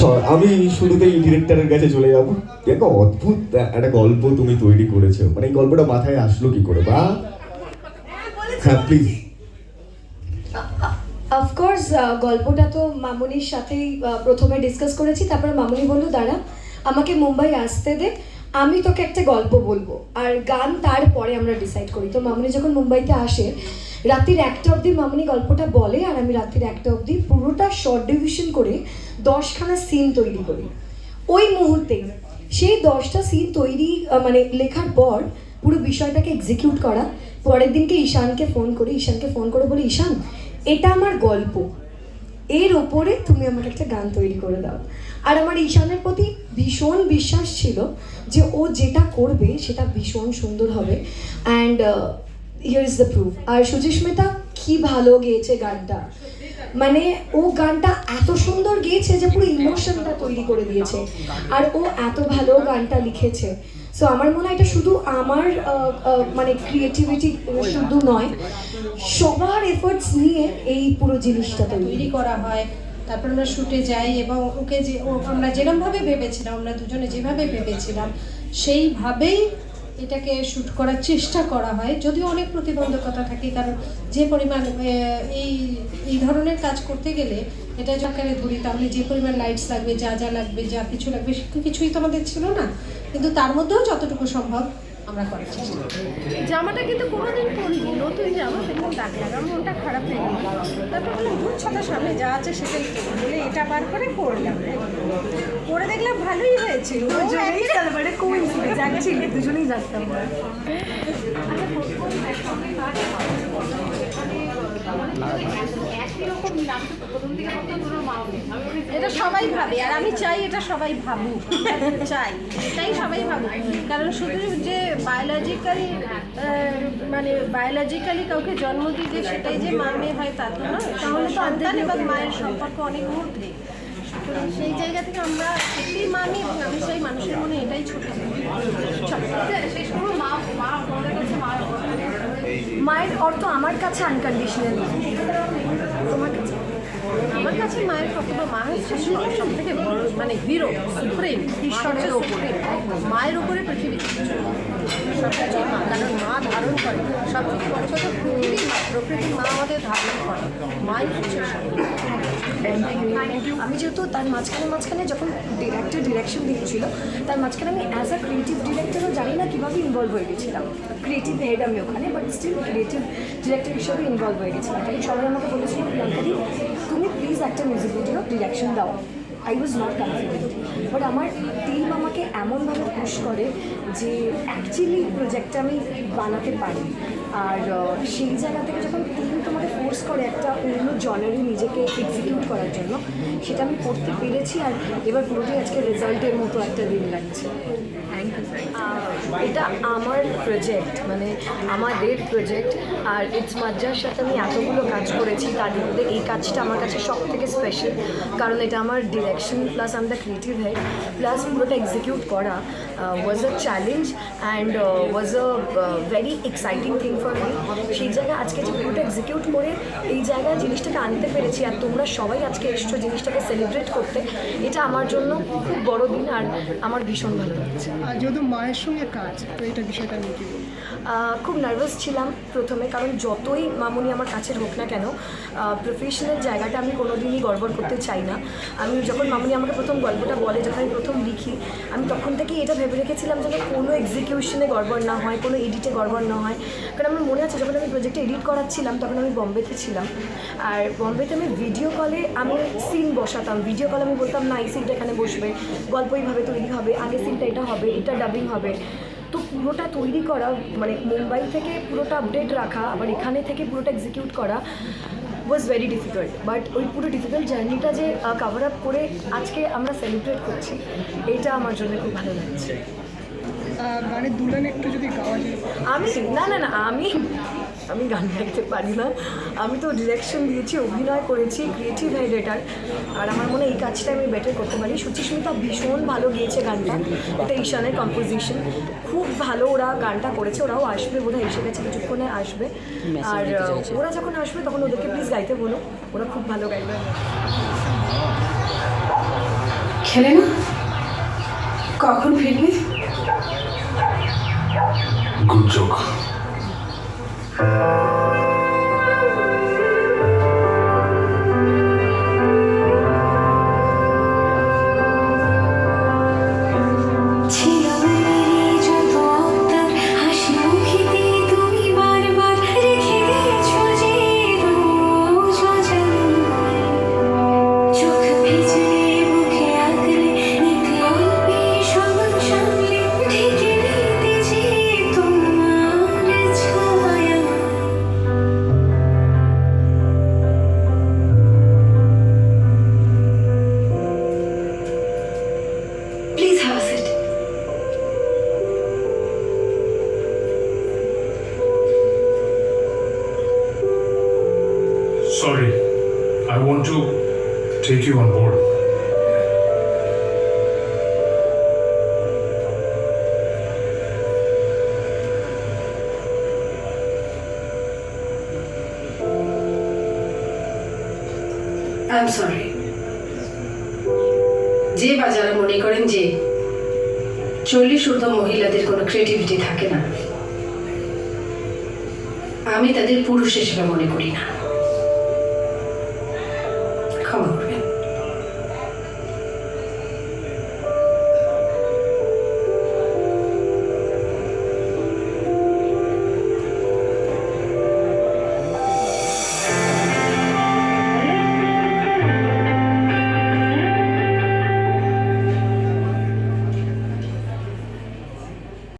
ছ- আমি শুরুতেই ডিরেক্টরের কাছে চলে যাব। দেখো, অদ্ভুত একটা গল্প তুমি তৈরি করেছ। মানে এই গল্পটা মাথায় আসলো কি করে, বা? হ্যাঁ প্লিজ অফকোর্স গল্পটা তো মামুনির সাথেই প্রথমে ডিসকাস করেছি। তারপরে মামুনি বলল, দাঁড়া, আমাকে মুম্বাই আসতে দে, আমি তোকে একটা গল্প বলব। আর গান তারপরে আমরা ডিসাইড করি। তো মামুনি যখন মুম্বাইতে আসে, রাত্রির একটা অবধি মামুনি গল্পটা বলে, আর আমি রাত্রির একটা অবধি পুরোটা শর্ট ডিভিশন করে দশখানা সিন তৈরি করি। ওই মুহূর্তে সেই দশটা সিন তৈরি মানে লেখার পর পুরো বিষয়টাকে এক্সিকিউট করা। পরের দিনকে ঈশানকে ফোন করি, ঈশানকে ফোন করে বলি, ঈশান, এটা আমার গল্প। এর ওপরে তুমি আমাকে একটা গান তৈরি করে দাও। আর আমার ঈশানের প্রতি ভীষণ বিশ্বাস ছিল যে ও যেটা করবে সেটা ভীষণ সুন্দর হবে। And here is the proof আর সুচিস্মিতা কি ভালো গেয়েছে গানটা। মানে ও গানটা এত সুন্দর গেয়েছে যে পুরো ইমোশনটা তৈরি করে দিয়েছে। আর ও এত ভালো গানটা লিখেছে। সো আমার মনে হয় এটা শুধু আমার মানে ক্রিয়েটিভিটি শুধু নয়, সবার এফোর্টস নিয়ে এই পুরো জিনিসটা তৈরি। করা হয়, তারপর আমরা শুটে যাই এবং ওকে যে আমরা যেরমভাবে ভেবেছিলাম, আমরা দুজনে যেভাবে ভেবেছিলাম, সেইভাবেই এটাকে শ্যুট করার চেষ্টা করা হয়। যদিও অনেক প্রতিবন্ধকতা থাকে, কারণ যে পরিমাণ এই এই ধরনের কাজ করতে গেলে এটা যাকারে ধরি, তাহলে যে পরিমাণ লাইটস লাগবে, যা যা লাগবে, যা কিছু লাগবে কিছুই তো আমাদের ছিল না। কিন্তু তার মধ্যেও যতটুকু সম্ভব আমরা করার চেষ্টা জামাটা কিন্তু কোনোদিন পরিনি নতুন জামা দেখলাম দাগ লাগা মনটা খারাপ হয়ে গেল। তারপর বললাম ভূত ছটা সামনে যা আছে সেটাই বলে এটা বার করে পরলাম। পরে দেখলাম ভালোই হয়েছে অ্যাকচুয়ালি দুজনেই জানতাম এটা সবাই ভাবে, আর আমি চাই এটা সবাই ভাবুক, চাই, এটাই সবাই ভাবুক। কারণ শুধু যে বায়োলজিক্যালি মানে বায়োলজিক্যালি কাউকে জন্ম দিতে সেটাই যে মা মেয়ে হয় তা তো নয়, তাহলে সন্তান এবং মায়ের সম্পর্ক অনেক সুতরাং সেই জায়গা থেকে আমরা সত্যিই মানি এবং আমি চাই মানুষের মনে এটাই ছোট। মা মা আমাদের কাছে মা মায়ের অর্থ আমার কাছে আনকন্ডিশনাল তোমার কাছে? আমার কাছে মায়ের কর্তব্য মা হচ্ছে সব থেকে বড় মানে হিরো সুপ্রিম ঈশ্বরের ওপরে মায়ের ওপরে নেই। মা কারণ মা ধারণ করে সব থেকে বড় কথা প্রকৃতি মা প্রকৃতি মা আমাদের ধারণ করে মাই হচ্ছে আমি যেহেতু তার মাঝখানে মাঝখানে যখন ডিরেক্টর ডিরেকশন দিয়েছিল, তার মাঝখানে আমি অ্যাজ আ ক্রিয়েটিভ ডিরেক্টরও জানি না কীভাবে ইনভলভ হয়ে গেছিলাম। ক্রিয়েটিভ হেড আমি ওখানে বাট স্টিল ক্রিয়েটিভ ডিরেক্টর হিসেবে ইনভলভ হয়ে গেছিলাম। কারণ সবাই আমাকে বলেছিল প্রিয়াঙ্কাদি তুমি প্লিজ একটা মিউজিক ভিডিও ডিরেকশন দাও। I was not confident but আমার টিম আমাকে এমনভাবে পুশ করে যে অ্যাকচুয়ালি প্রজেক্টটা আমি বানাতে পারি। আর সেই জায়গা থেকে যখন টিম তোমাকে ফোর্স করে একটা অন্য জনারি নিজেকে এক্সিকিউট করার জন্য, সেটা আমি করতে পেরেছি। আর এবার পুরোটাই আজকে রেজাল্টের মতো একটা দিন লাগছে। থ্যাংক ইউ এটা আমার প্রজেক্ট মানে আমাদের প্রজেক্ট আর ইটস মাজ্জার সাথে আমি এতগুলো কাজ করেছি, তার মধ্যে এই কাজটা আমার কাছে সব থেকে স্পেশাল কারণ এটা আমার ডিরেকশন প্লাস আমি দ্য ক্রিয়েটিভ হেড প্লাস পুরোটা এক্সিকিউট করা was a challenge and was a very exciting thing for me সেই জায়গায় আজকে যে পুরোটা এক্সিকিউট করে এই জায়গায় জিনিসটাকে আনতে পেরেছি, আর তোমরা সবাই আজকে এসছো জিনিসটাকে সেলিব্রেট করতে, এটা আমার জন্য খুব বড় দিন আর আমার ভীষণ ভালো লাগছে। যেহেতু মায়ের সঙ্গে কাজ, তো এটা বিষয়টা নিয়ে কি খুব নার্ভাস ছিলাম প্রথমে, কারণ যতই মামুনি আমার কাছের হোক না কেন প্রফেশনাল জায়গাটা আমি কোনোদিনই গড়বড় করতে চাই না। আমি যখন মামুনি আমাকে প্রথম গল্পটা বলে, যখন আমি প্রথম লিখি, আমি তখন থেকেই এটা ভেবে রেখেছিলাম যেন কোনো এক্সিকিউশনে গড়বড় না হয়, কোনো এডিটে গড়বড় না হয়। কারণ আমার মনে আছে, যখন আমি প্রজেক্টে এডিট করাচ্ছিলাম, তখন আমি বম্বেতে ছিলাম। আর বম্বেতে আমি ভিডিও কলে আমি সিন বসাতাম। ভিডিও কলে আমি বলতাম, না, এই সিনটা এখানে বসবে গল্প এইভাবে তৈরি হবে, আগে সিনটা এটা হবে। এটা ডাবিং হবে। তো পুরোটা তৈরি করা মানে মুম্বাই থেকে পুরোটা আপডেট রাখা আবার এখানে থেকে পুরোটা এক্সিকিউট করা ওয়াজ ভেরি ডিফিকাল্ট বাট ওই পুরো ডিফিকাল্ট জার্নিটা যে কাভার আপ করে আজকে আমরা সেলিব্রেট করছি এটা আমার জন্য খুব ভালো লাগছে। মানে দুলান একটু যদি গাওয়া যায়। আমি? না না না আমি আমি গান গাইতে পারি না। আমি তো ডিরেকশন দিয়েছি অভিনয় করেছি ক্রিয়েটিভ হেড এটার আর আমার মনে হয় এই কাজটা আমি বেটার করতে পারি। সুচিস্মিতা ভীষণ ভালো গিয়েছে গানটা এটা ঈশানের কম্পোজিশন খুব ভালো ওরা গানটা করেছে ওরাও আসবে বোধহয় এসে গেছে কিছুক্ষণে আসবে। আর ওরা যখন আসবে তখন ওদেরকে প্লিজ গাইতে বলো ওরা খুব ভালো গাইবে। খেলে না? কখন ফিরবি? Good want to take you on board. I sorry যে বা যারা মনে করেন যে চল্লিশ ঊর্ধ্ব মহিলাদের কোনো ক্রিয়েটিভিটি থাকে না, আমি তাদের পুরুষ হিসেবে মনে করি না